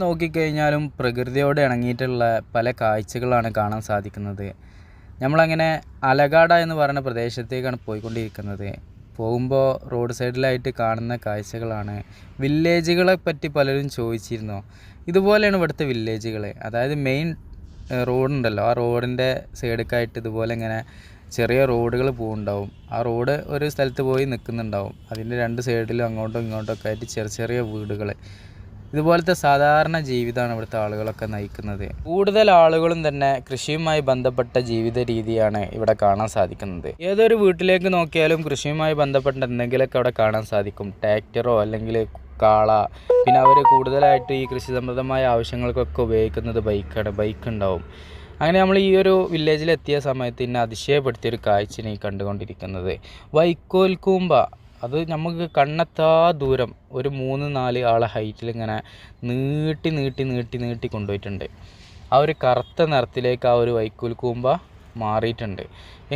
നോക്കിക്കഴിഞ്ഞാലും പ്രകൃതിയോട് ഇണങ്ങിയിട്ടുള്ള പല കാഴ്ചകളാണ് കാണാൻ സാധിക്കുന്നത്. നമ്മളങ്ങനെ അലകാട എന്ന് പറയുന്ന പ്രദേശത്തേക്കാണ് പോയിക്കൊണ്ടിരിക്കുന്നത്. പോകുമ്പോൾ റോഡ് സൈഡിലായിട്ട് കാണുന്ന കാഴ്ചകളാണ്. വില്ലേജുകളെ പറ്റി പലരും ചോദിച്ചിരുന്നു. ഇതുപോലെയാണ് ഇവിടുത്തെ വില്ലേജുകൾ അതായത് മെയിൻ റോഡുണ്ടല്ലോ. ആ റോഡിന്റെ സൈഡിലേക്കായിട്ട് ഇതുപോലെ ഇങ്ങനെ ചെറിയ റോഡുകൾ പോകുന്നുണ്ടാവും ആ റോഡ് ഒരു സ്ഥലത്ത് പോയി നിൽക്കുന്നുണ്ടാവും. അതിന്റെ രണ്ട് സൈഡിലും അങ്ങോട്ടും ഇങ്ങോട്ടും ഒക്കെ ആയിട്ട് ചെറിയ ചെറിയ വീടുകൾ ഇതുപോലത്തെ സാധാരണ ജീവിതമാണ് ഇവിടുത്തെ ആളുകളൊക്കെ നയിക്കുന്നത്. കൂടുതൽ ആളുകളും തന്നെ കൃഷിയുമായി ബന്ധപ്പെട്ട ജീവിത രീതിയാണ് ഇവിടെ കാണാൻ സാധിക്കുന്നത്. ഏതൊരു വീട്ടിലേക്ക് നോക്കിയാലും കൃഷിയുമായി ബന്ധപ്പെട്ട എന്തെങ്കിലുമൊക്കെ അവിടെ കാണാൻ സാധിക്കും. ട്രാക്ടറോ അല്ലെങ്കിൽ കാള. പിന്നെ അവർ കൂടുതലായിട്ട് ഈ കൃഷി സംബന്ധമായ ആവശ്യങ്ങൾക്കൊക്കെ ഉപയോഗിക്കുന്നത് ബൈക്കാണ്. ബൈക്ക് ഉണ്ടാവും. അങ്ങനെ നമ്മൾ ഈ ഒരു വില്ലേജിലെത്തിയ സമയത്ത് എന്നെ അതിശയപ്പെടുത്തിയൊരു കാഴ്ചയാണ് ഈ കണ്ടുകൊണ്ടിരിക്കുന്നത്. വൈക്കോൽ കൂമ്പ. അത് നമുക്ക് കണ്ണെത്താ ദൂരം ഒരു മൂന്ന് നാല് ആളെ ഹൈറ്റിൽ ഇങ്ങനെ നീട്ടി നീട്ടി നീട്ടി നീട്ടി കൊണ്ടുപോയിട്ടുണ്ട്. ആ ഒരു കറുത്ത നിറത്തിലേക്ക് ആ ഒരു വൈക്കോൽ കൂമ്പ മാറിയിട്ടുണ്ട്.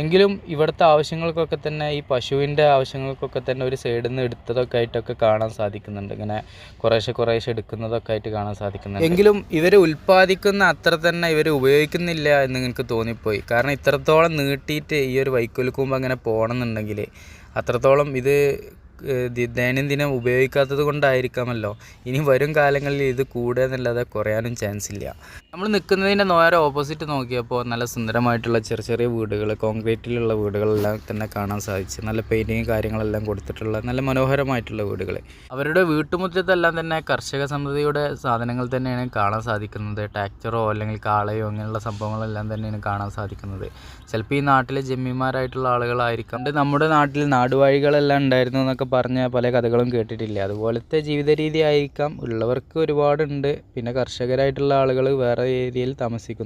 എങ്കിലും ഇവിടുത്തെ ആവശ്യങ്ങൾക്കൊക്കെ തന്നെ ഈ പശുവിന്റെ ആവശ്യങ്ങൾക്കൊക്കെ തന്നെ ഒരു സൈഡിൽ നിന്ന് എടുത്തതൊക്കെ ആയിട്ടൊക്കെ കാണാൻ സാധിക്കുന്നുണ്ട്. ഇങ്ങനെ കുറേശ്ശെ കുറേശ്ശെ എടുക്കുന്നതൊക്കെ ആയിട്ട് കാണാൻ സാധിക്കുന്നുണ്ട്. എങ്കിലും ഇവർ ഉൽപ്പാദിക്കുന്ന അത്ര തന്നെ ഇവർ ഉപയോഗിക്കുന്നില്ല എന്ന് എനിക്ക് തോന്നിപ്പോയി. കാരണം ഇത്രത്തോളം നീട്ടിയിട്ട് ഈ ഒരു വൈക്കോൽ കൂമ്പ് അങ്ങനെ പോകണമെന്നുണ്ടെങ്കിൽ അത്രത്തോളം ഇത് ദൈനംദിനം ഉപയോഗിക്കാത്തത് കൊണ്ടായിരിക്കാമല്ലോ. ഇനി വരും കാലങ്ങളിൽ ഇത് കൂടുകയെന്നല്ലാതെ കുറയാനും ചാൻസ് ഇല്ല. നമ്മൾ നിൽക്കുന്നതിന്റെ നേരെ ഓപ്പോസിറ്റ് നോക്കിയപ്പോൾ നല്ല സുന്ദരമായിട്ടുള്ള ചെറിയ ചെറിയ വീടുകൾ കോൺക്രീറ്റിലുള്ള വീടുകളെല്ലാം തന്നെ കാണാൻ സാധിച്ചു. നല്ല പെയിന്റിങ് കാര്യങ്ങളെല്ലാം കൊടുത്തിട്ടുള്ള നല്ല മനോഹരമായിട്ടുള്ള വീടുകൾ. അവരുടെ വീട്ടുമുറ്റത്തെല്ലാം തന്നെ കർഷക സമൃദ്ധിയുടെ സാധനങ്ങൾ തന്നെയാണ് കാണാൻ സാധിക്കുന്നത്. ട്രാക്ടറോ അല്ലെങ്കിൽ കാളയോ അങ്ങനെയുള്ള സംഭവങ്ങളെല്ലാം തന്നെയാണ് കാണാൻ സാധിക്കുന്നത്. ചിലപ്പോൾ ഈ നാട്ടിലെ ജമ്മിമാരായിട്ടുള്ള ആളുകളായിരിക്കാം. നമ്മുടെ നാട്ടിൽ നാടുവാഴികളെല്ലാം ഉണ്ടായിരുന്നു എന്നൊക്കെ പറഞ്ഞ പല കഥകളും കേട്ടിട്ടില്ല. അതുപോലത്തെ ജീവിത രീതി ആയിരിക്കാം. ഉള്ളവർക്ക് ഒരുപാടുണ്ട്. പിന്നെ കർഷകരായിട്ടുള്ള ആളുകൾ വേറെ ഏരിയയിൽ താമസിക്കുന്നു.